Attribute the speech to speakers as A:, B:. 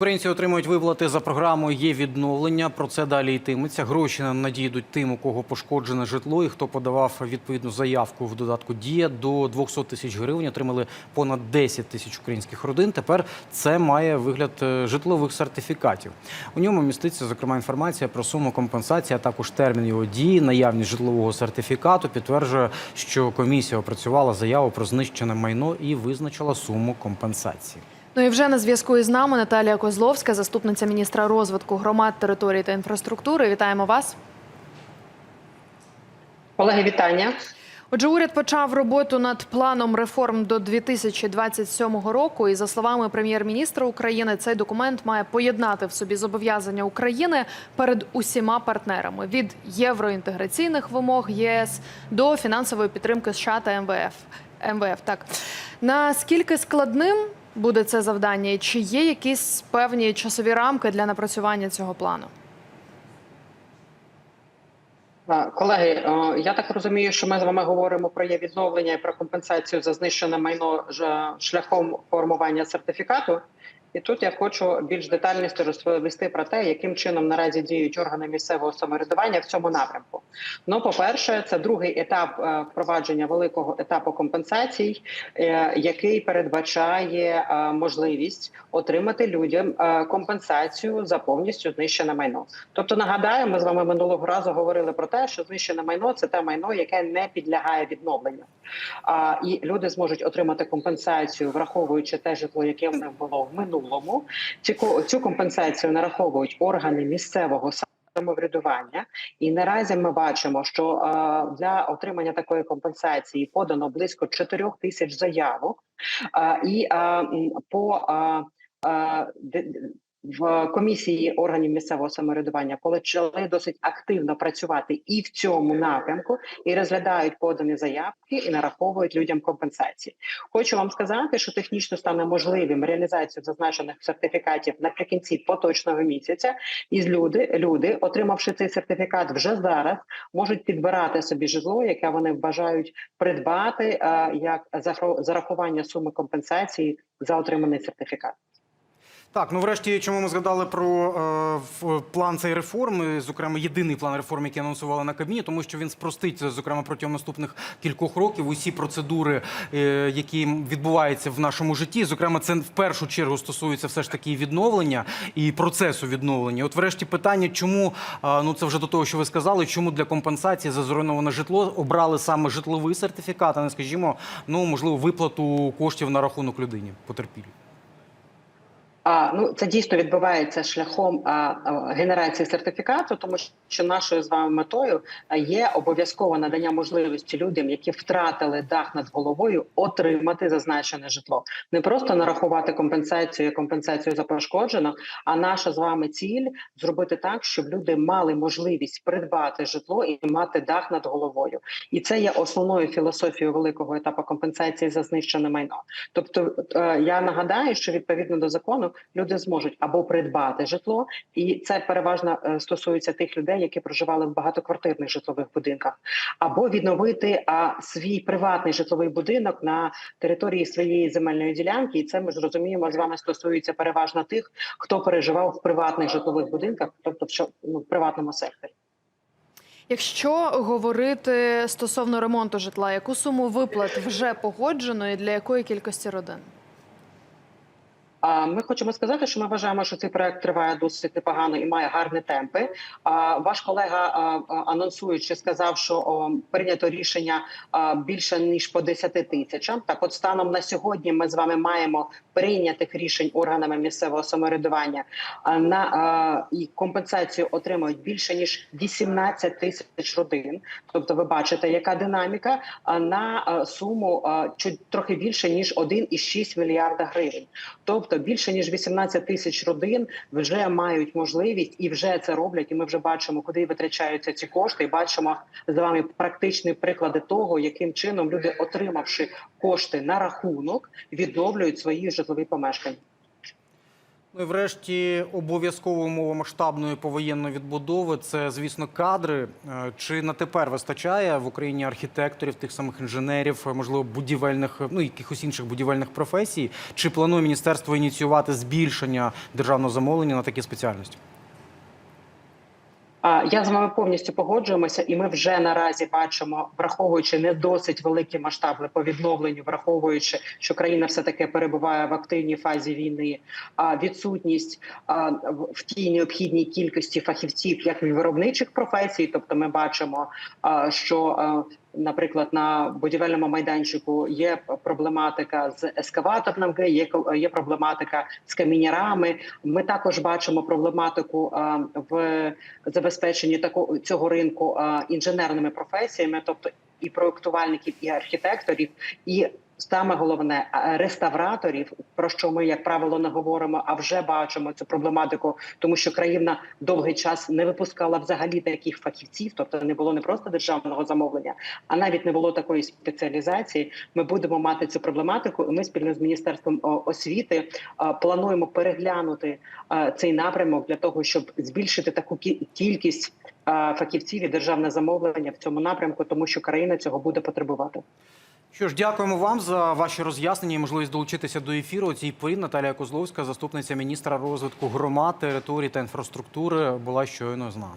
A: Українці отримують виплати за програмою «Є відновлення». Про це далі йтиметься. Гроші надійдуть тим, у кого пошкоджене житло, і хто подавав відповідну заявку в додатку «Дія» до 200 тисяч гривень. Отримали понад 10 тисяч українських родин. Тепер це має вигляд е, житлових сертифікатів. У ньому міститься зокрема інформація про суму компенсації, а також термін його дії, наявність житлового сертифікату. Підтверджує, що комісія опрацювала заяву про знищене майно і визначила суму компенсації.
B: Ну і вже на зв'язку із нами Наталія Козловська, заступниця міністра розвитку громад, території та інфраструктури. Вітаємо вас.
C: Колеги, вітання.
B: Отже, уряд почав роботу над планом реформ до 2027 року. І за словами прем'єр-міністра України, цей документ має поєднати в собі зобов'язання України перед усіма партнерами від євроінтеграційних вимог ЄС до фінансової підтримки США та МВФ. МВФ так наскільки складним буде це завдання, чи є якісь певні часові рамки для напрацювання цього плану?
C: Колеги, я так розумію, що ми з вами говоримо про є відновлення і про компенсацію за знищене майно шляхом формування сертифікату. І тут я хочу більш детальніше розповісти про те, яким чином наразі діють органи місцевого самоврядування в цьому напрямку. Ну, по-перше, це другий етап е, впровадження великого етапу компенсацій, е, який передбачає е, можливість отримати людям компенсацію за повністю знищене майно. Тобто, нагадаю, ми з вами минулого разу говорили про те, що знищене майно це те майно, яке не підлягає відновленню. І люди зможуть отримати компенсацію, враховуючи те житло, яке в них було в минулому. Цю, ко- цю компенсацію нараховують органи місцевого самоврядування. І наразі ми бачимо, що е, для отримання такої компенсації подано близько 4 тисяч заявок. Е, і е, по в комісії органів місцевого самоврядування почали досить активно працювати і в цьому напрямку, і розглядають подані заявки і нараховують людям компенсації. Хочу вам сказати, що технічно стане можливим реалізацію зазначених сертифікатів наприкінці поточного місяця. І люди, люди, отримавши цей сертифікат, вже зараз можуть підбирати собі житло, яке вони бажають придбати, е, як зарахування суми компенсації за отриманий сертифікат.
A: Так, ну врешті, чому ми згадали про е, план цієї реформи, зокрема єдиний план реформ, який анонсували на Кабміні, тому що він спростить, зокрема протягом наступних кількох років, усі процедури, е, які відбуваються в нашому житті. Зокрема, це в першу чергу стосується все ж таки відновлення і процесу відновлення. От, врешті, питання, чому е, ну це вже до того, що ви сказали, чому для компенсації за зруйноване житло обрали саме житловий сертифікат, а не скажімо, ну можливо, виплату коштів на рахунок людині потерпілій.
C: А ну це дійсно відбувається шляхом генерації сертифікату, тому що нашою з вами метою є обов'язкове надання можливості людям, які втратили дах над головою, отримати зазначене житло, не просто нарахувати компенсацію, компенсацію за пошкоджено. А наша з вами ціль зробити так, щоб люди мали можливість придбати житло і мати дах над головою. І це є основною філософією великого етапу компенсації за знищене майно. Тобто е, я нагадаю, що відповідно до закону люди зможуть або придбати житло, і це переважно е, стосується тих людей, які проживали в багатоквартирних житлових будинках, або відновити а, свій приватний житловий будинок на території своєї земельної ділянки. І це ми ж розуміємо з вами стосується переважно тих, хто переживав в приватних житлових будинках, тобто в ну, в приватному секторі.
B: Якщо говорити стосовно ремонту житла, яку суму виплат вже погоджено і для якої кількості родин?
C: Ми хочемо сказати, що ми вважаємо, що цей проект триває досить непогано і має гарні темпи. Ваш колега анонсуючи сказав, що прийнято рішення більше ніж по 10 тисячам. Так, от станом на сьогодні, ми з вами маємо прийнятих рішень органами місцевого самоврядування на і компенсацію отримують більше ніж 18 тисяч родин. Тобто, ви бачите, яка динаміка на суму чуть трохи більше ніж 1,6 мільярда гривень. Тобто більше ніж 18 тисяч родин вже мають можливість і вже це роблять. І ми вже бачимо, куди витрачаються ці кошти. І бачимо з вами практичні приклади того, яким чином люди, отримавши кошти на рахунок, відновлюють свої житлові помешкання.
A: Ну і врешті обов'язкова умова масштабної повоєнної відбудови це, звісно, кадри. Е, Чи на тепер вистачає в Україні архітекторів, тих самих інженерів, е, можливо, будівельних, ну якихось інших будівельних професій? Чи планує міністерство ініціювати збільшення державного замовлення на такі спеціальності?
C: Я з вами повністю погоджуємося, і ми вже наразі бачимо, враховуючи не досить великі масштаби по відновленню, враховуючи, що країна все таки перебуває в активній фазі війни, а відсутність в- тій необхідній кількості фахівців, як виробничих професій. Тобто, ми бачимо, що Наприклад, на будівельному майданчику є проблематика з ескаваторним, є, є проблематика з камінярами. Ми також бачимо проблематику в забезпеченні такого цього ринку інженерними професіями, тобто і проектувальників, і архітекторів, і саме головне реставраторів, про що ми як правило не говоримо, а вже бачимо цю проблематику, тому що країна довгий час не випускала взагалі таких фахівців, тобто не було не просто державного замовлення, а навіть не було такої спеціалізації. Ми будемо мати цю проблематику. і Ми спільно з міністерством освіти плануємо переглянути цей напрямок для того, щоб збільшити таку кі- кількість фахівців і державне замовлення в цьому напрямку, тому що країна цього буде потребувати.
A: Що ж, дякуємо вам за ваші роз'яснення і можливість долучитися до ефіру. У цій порі Наталія Козловська, заступниця міністра розвитку громад, територій та інфраструктури, була щойно з нами.